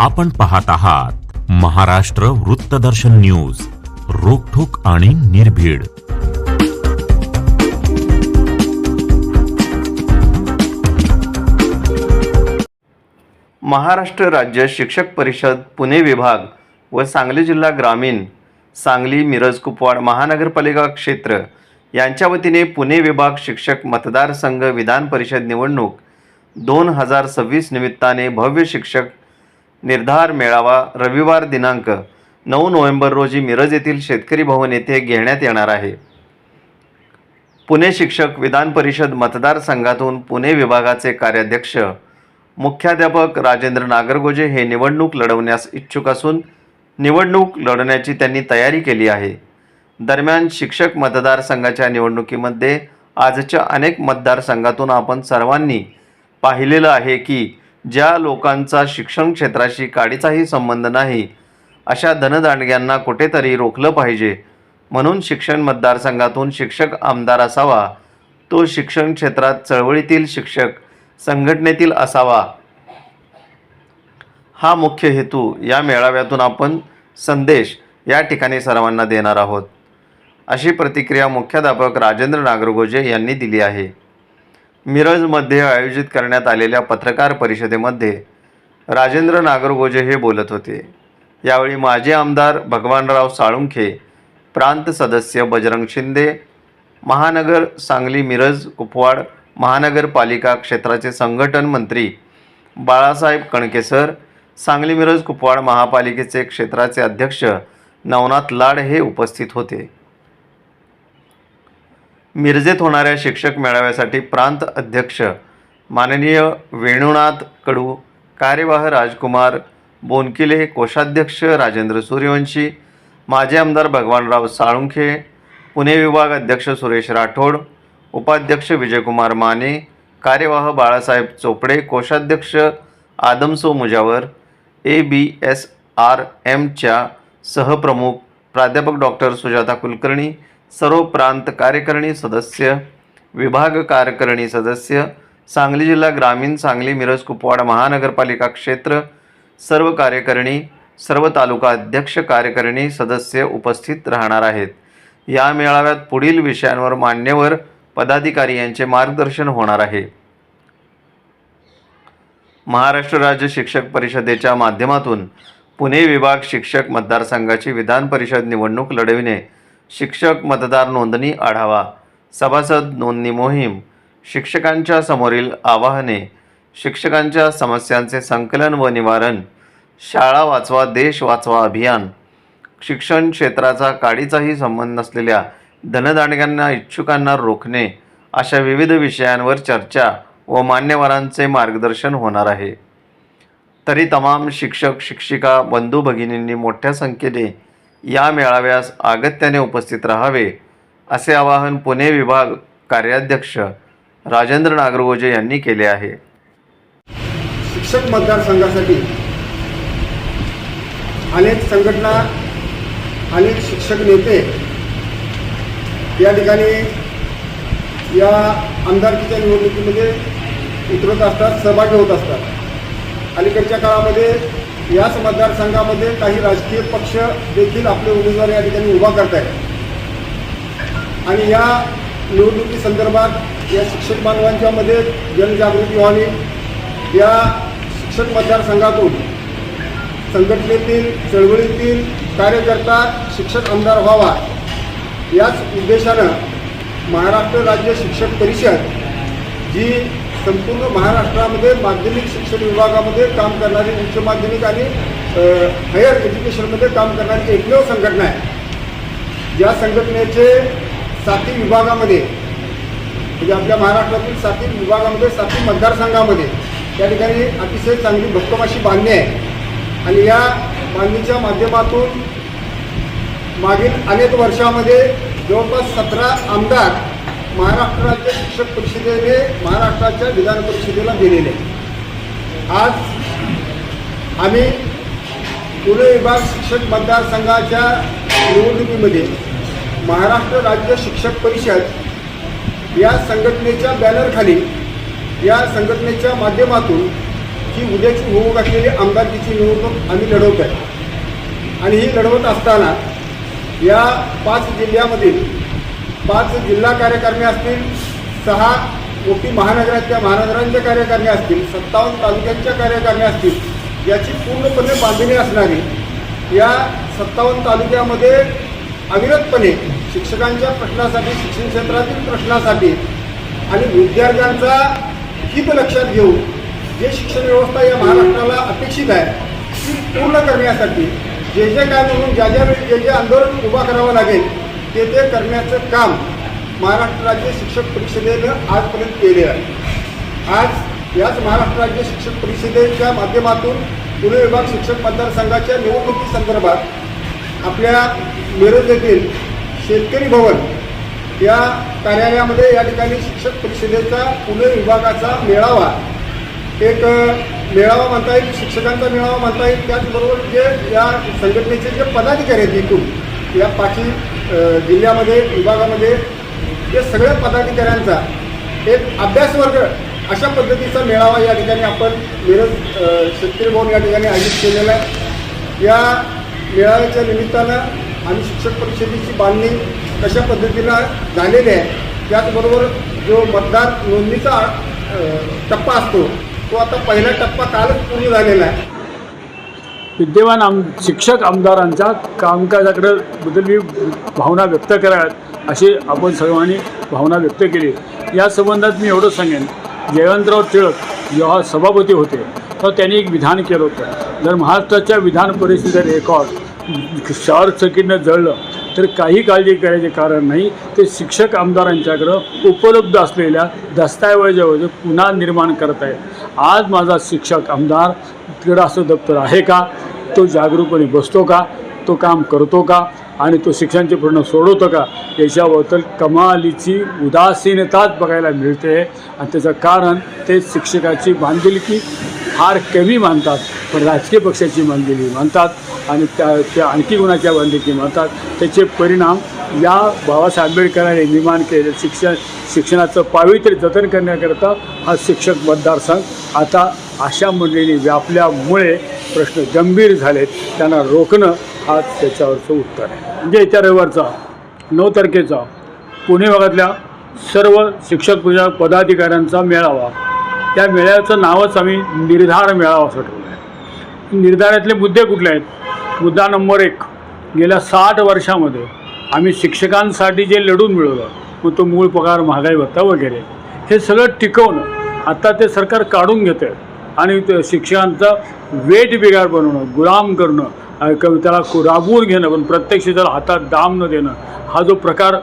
आपण पाहत आहात महाराष्ट्र वृत्तदर्शन न्यूज रोखोक आणि निर्भीड. महाराष्ट्र राज्य शिक्षक परिषद पुणे विभाग व सांगली जिल्हा ग्रामीण सांगली मिरज कुपवाड महानगरपालिका क्षेत्र यांच्या वतीने पुणे विभाग शिक्षक मतदारसंघ विधान परिषद निवडणूक दोन हजार सव्वीस निमित्ताने भव्य शिक्षक निर्धार मेळावा रविवार दिनांक नऊ नोव्हेंबर रोजी मिरज येथील शेतकरी भवन येथे घेण्यात येणार आहे. पुणे शिक्षक विधान परिषद मतदारसंघातून पुणे विभागाचे कार्याध्यक्ष मुख्याध्यापक राजेंद्र नागरगोजे हे निवडणूक लढवण्यास इच्छुक असून निवडणूक लढवण्याची त्यांनी तयारी केली आहे. दरम्यान शिक्षक मतदारसंघाच्या निवडणुकीमध्ये आजच्या अनेक मतदारसंघातून आपण सर्वांनी पाहिलेलं आहे की ज्या लोकांचा शिक्षण क्षेत्राशी काडीचाही संबंध नाही अशा धनदांडग्यांना कुठेतरी रोखलं पाहिजे. म्हणून शिक्षण मतदारसंघातून शिक्षक आमदार असावा. तो शिक्षण क्षेत्रात चळवळीतील शिक्षक संघटनेतील असावा. हा मुख्य हेतू या मेळाव्यातून आपण संदेश या ठिकाणी सर्वांना देणार आहोत. अशी प्रतिक्रिया मुख्याध्यापक राजेंद्र नागरगोजे यांनी दिली आहे. मिरजमध्ये आयोजित करण्यात आलेल्या पत्रकार परिषदेमध्ये राजेंद्र नागरगोजे हे बोलत होते. यावेळी माजी आमदार भगवानराव साळुंखे प्रांत सदस्य बजरंग शिंदे महानगर सांगली मिरज कुपवाड महानगरपालिका क्षेत्राचे संघटन मंत्री बाळासाहेब कणकेसर सांगली मिरज कुपवाड महापालिकेचे क्षेत्राचे अध्यक्ष नवनाथ लाड हे उपस्थित होते. मिरजेत होणाऱ्या शिक्षक मेळाव्यासाठी प्रांत अध्यक्ष माननीय वेणुनाथ कडू कार्यवाह राजकुमार बोनकिले कोषाध्यक्ष राजेंद्र सूर्यवंशी माजी आमदार भगवानराव साळुंखे पुणे विभाग अध्यक्ष सुरेश राठोड उपाध्यक्ष विजयकुमार माने कार्यवाह बाळासाहेब चोपडे कोषाध्यक्ष Adamso Mujawar A B S R एमच्या सहप्रमुख प्राध्यापक डॉक्टर सुजाता कुलकर्णी सर्व प्रांत कार्यकारिणी सदस्य विभाग कार्यकारिणी सदस्य सांगली जिल्हा ग्रामीण सांगली मिरज कुपवाड महानगरपालिका क्षेत्र सर्व कार्यकारिणी सर्व तालुका अध्यक्ष कार्यकारिणी सदस्य उपस्थित राहणार आहेत. या मेळाव्यात पुढील विषयांवर मान्यवर पदाधिकारी यांचे मार्गदर्शन होणार आहे. महाराष्ट्र राज्य शिक्षक परिषदेच्या माध्यमातून पुणे विभाग शिक्षक मतदारसंघाची विधान परिषद निवडणूक लढविणे शिक्षक मतदार नोंदणी आढावा सभासद नोंदणी मोहीम शिक्षकांच्या समोरील आवाहने शिक्षकांच्या समस्यांचे संकलन व निवारण शाळा वाचवा देश वाचवा अभियान शिक्षण क्षेत्राचा काडीचाही संबंध नसलेल्या धनदांडग्यांना इच्छुकांना रोखणे अशा विविध विषयांवर चर्चा व मान्यवरांचे मार्गदर्शन होणार आहे. तरी तमाम शिक्षक शिक्षिका बंधू भगिनींनी मोठ्या संख्येने या मेळाव्यास आगत्याने उपस्थित राहावे असे आवाहन पुणे विभाग कार्याध्यक्ष राजेंद्र नागरगोजे यांनी केले आहे. शिक्षक मतदारसंघासाठी अनेक संघटना अनेक शिक्षक नेते या ठिकाणी या आमदारकीच्या निवडणुकीमध्ये उतरत असतात सहभागी होत असतात. अलीकडच्या काळामध्ये याच मतदारसंघामध्ये काही राजकीय पक्ष देखील आपले उमेदवार या ठिकाणी उभा करत आहेत आणि या निवडणुकीसंदर्भात या शिक्षक बांधवांच्यामध्ये जनजागृती व्हावी. या शिक्षक मतदारसंघातून संघटनेतील चळवळीतील कार्यकर्ता शिक्षक आमदार व्हावा. याच उद्देशानं महाराष्ट्र राज्य शिक्षक परिषद जी संपूर्ण महाराष्ट्रामध्ये माध्यमिक शिक्षण विभागामध्ये काम करणारी उच्च माध्यमिक आणि हायर एज्युकेशनमध्ये काम करणारी एकमेव संघटना आहे. या संघटनेचे साती विभागामध्ये म्हणजे आपल्या महाराष्ट्रातील साती विभागामध्ये साती मतदारसंघामध्ये त्या ठिकाणी अतिशय चांगली भक्कमाशी बांधणी आहे. आणि या बांधणीच्या माध्यमातून मागील अनेक वर्षामध्ये जवळपास सतरा आमदार महाराष्ट्र राज्य शिक्षक परिषदेने महाराष्ट्राच्या विधान परिषदेला दिलेले. आज आम्ही पुणे विभाग शिक्षक मतदारसंघाच्या निवडणुकीमध्ये महाराष्ट्र राज्य शिक्षक परिषद या संघटनेच्या बॅनरखाली या संघटनेच्या माध्यमातून ही उद्याची होऊ घातलेली आमदारकीची निवडणूक आम्ही लढवत आहे आणि ही लढवत असताना या पाच जिल्ह्यामधील पाच जिल्हा कार्यकारिणी असतील सहा मोठी महानगराच्या महानगरांच्या कार्यकारिणी असतील सत्तावन्न तालुक्यांच्या कार्यकारिणी असतील याची पूर्णपणे बांधणी असणारी या सत्तावन्न तालुक्यामध्ये अविरतपणे शिक्षकांच्या प्रश्नासाठी शिक्षण क्षेत्रातील प्रश्नासाठी आणि विद्यार्थ्यांचा हित लक्षात घेऊन जे शिक्षण व्यवस्था या महाराष्ट्राला अपेक्षित आहे ती पूर्ण करण्यासाठी जे जे काय म्हणून ज्या ज्या वेळी जे जे आंदोलन उभा करावं लागेल ते ते करण्याचं काम महाराष्ट्र राज्य शिक्षक परिषदेनं आजपर्यंत केले आहे. आज याच महाराष्ट्र राज्य शिक्षक परिषदेच्या माध्यमातून पुणे विभाग शिक्षक मतदारसंघाच्या निवडणुकीसंदर्भात आपल्या मिरज येथील शेतकरी भवन या कार्यालयामध्ये या ठिकाणी शिक्षक परिषदेचा पुणे विभागाचा मेळावा एक मेळावा म्हणता येईल शिक्षकांचा मेळावा म्हणता येईल. त्याचबरोबर जे या संघटनेचे जे पदाधिकारी आहेत इथून या पाठी जिल्ह्यामध्ये विभागामध्ये या सगळ्या पदाधिकाऱ्यांचा एक अभ्यासवर्ग अशा पद्धतीचा मेळावा या ठिकाणी आपण मिरज अ, शेतकरी भवन या ठिकाणी आयोजित केलेला आहे. या मेळाव्याच्या निमित्तानं आम्ही शिक्षक परिषदेची बांधणी कशा पद्धतीनं झालेली आहे त्याचबरोबर जो मतदार नोंदणीचा टप्पा असतो तो आता पहिला टप्पा कालच पूर्ण झालेला आहे. विद्यमान आम शिक्षक आमदारांच्या कामकाजाकडे बद्दल मी भावना व्यक्त कराव्यात अशी आपण सर्वांनी भावना व्यक्त केली. या संबंधात मी एवढं सांगेन. जयवंतराव टिळक जेव्हा सभापती होते तेव्हा त्यांनी एक विधान केलं होतं. जर महाराष्ट्राच्या विधान परिषदेचं रेकॉर्ड शॉर्ट सर्किटनं जळलं तर काही काळजी करायचे कारण नाही ते शिक्षक आमदारांच्याकडं उपलब्ध असलेल्या दस्तऐवजावर पुन्हा निर्माण करत आहे आज माझा शिक्षक आमदार तिकडं असं दप्तर आहे का? तो जागरूकपणे बसतो का? तो काम करतो का? आणि तो शिक्षणाचे पूर्ण सोडवतो का? याच्याबद्दल कमालीची उदासीनताच बघायला मिळते. आणि त्याचं कारण ते शिक्षकाची बांधिलकी फार कमी मानतात. पण राजकीय पक्षाची बांधिली मानतात आणि त्या त्या आणखी गुणाच्या बांधिलकी मानतात? त्याचे परिणाम या बाबासाहेब आंबेडकरांनी निर्माण केले शिक्षण शिक्षणाचं पावित्र्य जतन करण्याकरता हा शिक्षक मतदारसंघ आता अशा मंडळींनी व्यापल्यामुळे प्रश्न गंभीर झालेत त्यांना रोखणं हा त्याच्यावरचं उत्तर आहे. म्हणजे येत्या रविवारचा नऊ तारखेचा पुणे भागातल्या सर्व शिक्षक पूजा पदाधिकाऱ्यांचा मेळावा. त्या मेळाव्याचं नावच आम्ही निर्धार मेळावा असं ठेवलं आहे. निर्धारातले मुद्दे कुठले आहेत? मुद्दा नंबर एक गेल्या साठ वर्षामध्ये आम्ही शिक्षकांसाठी जे लढून मिळवलं मग तो मूळ पगार महागाई भत्ता वगैरे हे सगळं टिकवणं आता ते सरकार काढून घेतं आहे आणि ते शिक्षकांचा वेट बिगाड बनवणं गुलाम करणं क- त्याला राबवून घेणं पण प्रत्यक्ष त्याला हातात दाम न देणं हा जो प्रकार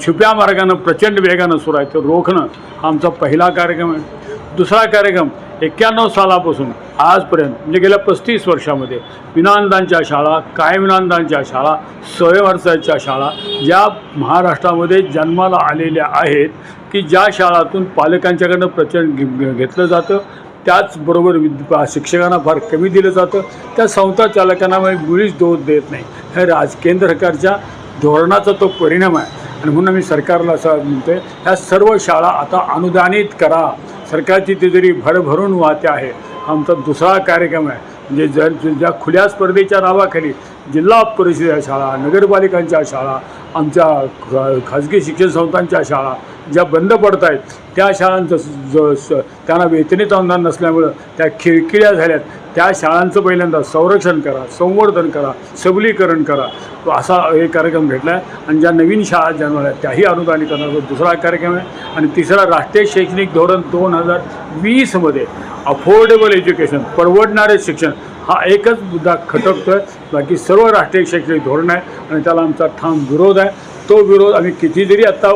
छुप्या मार्गानं प्रचंड वेगानं सुरू आहे तो रोखणं हा आमचा पहिला कार्यक्रम आहे. दुसरा कार्यक्रम एक्क्याण्णव सालापासून आजपर्यंत म्हणजे गेल्या पस्तीस वर्षामध्ये विनांदांच्या शाळा कायमविनांदांच्या शाळा स्वयंवर्षाच्या शाळा ज्या महाराष्ट्रामध्ये जन्माला आलेल्या आहेत की ज्या शाळातून पालकांच्याकडनं प्रचंड घे- घेतलं जातं त्याचबरोबर विद शिक्षकांना फार कमी दिलं जातं. त्या संस्था चालकांना म्हणजे मुळीच दोष देत नाही. हे राज केंद्र सरकारच्या धोरणाचा तो परिणाम आहे. आणि म्हणून आम्ही सरकारला असं म्हणतोय ह्या सर्व शाळा आता अनुदानित करा. सरकारची तिजोरी भरभरून वाहते आहे आमचा दुसरा कार्यक्रम आहे. म्हणजे जर ज्या खुल्या स्पर्धेच्या नावाखाली जिल्हा परिषद शाळा नगरपालिकांच्या शाळा आमच्या ख- खाजगी शिक्षण संस्थांच्या शाळा ज्या बंद पडत आहेत त्या शाळांचं ज- स- त्यांना वेतनित अनुदान नसल्यामुळं त्या खिळखिळ्या झाल्यात. त्या शाळांचं पहिल्यांदा संरक्षण करा संवर्धन करा सबलीकरण करा. तो असा एक कार्यक्रम घेतला आहे आणि ज्या नवीन शाळा जन्माला आहेत त्याही अनुदानित करण्याचा दुसरा कार्यक्रम आहे. आणि तिसरा राष्ट्रीय शैक्षणिक धोरण दोन हजार वीसमध्ये अफोर्डेबल एज्युकेशन परवडणारे शिक्षण हा एकच मुद्दा खटकतो आहे बाकी सर्व राष्ट्रीय शैक्षणिक धोरण आहे. आणि त्याला आमचा ठाम विरोध आहे. तो विरोध आम्ही किती जरी आत्ता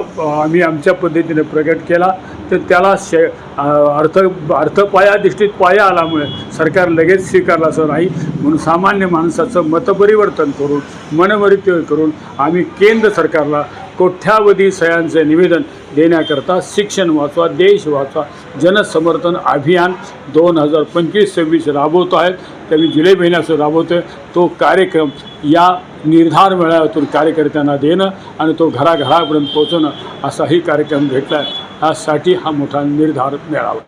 आम्ही आमच्या पद्धतीने प्रकट केला तर त्याला शे अर्थ अर्थपाया दृष्टीत पाया आल्यामुळे सरकार लगेच स्वीकारला असं नाही. म्हणून सामान्य माणसाचं मतपरिवर्तन करून मनमरित्य करून आम्ही केंद्र सरकारला कोट्यावधी सह्यांचं निवेदन देण्याकरता शिक्षण वाचवा देश वाचवा जनसमर्थन अभियान दोन हजार पंचवीस सव्वीस राबवतो आहेत. त्यांनी जुलै महिन्याचं राबवतो आहे तो कार्यक्रम या निर्धार मेळाव्यातून कार्यकर्त्यांना देणं आणि तो घराघरापर्यंत पोचवणं असाही कार्यक्रम घेतला आहे यासाठी हा मोठा निर्धार मेळावा.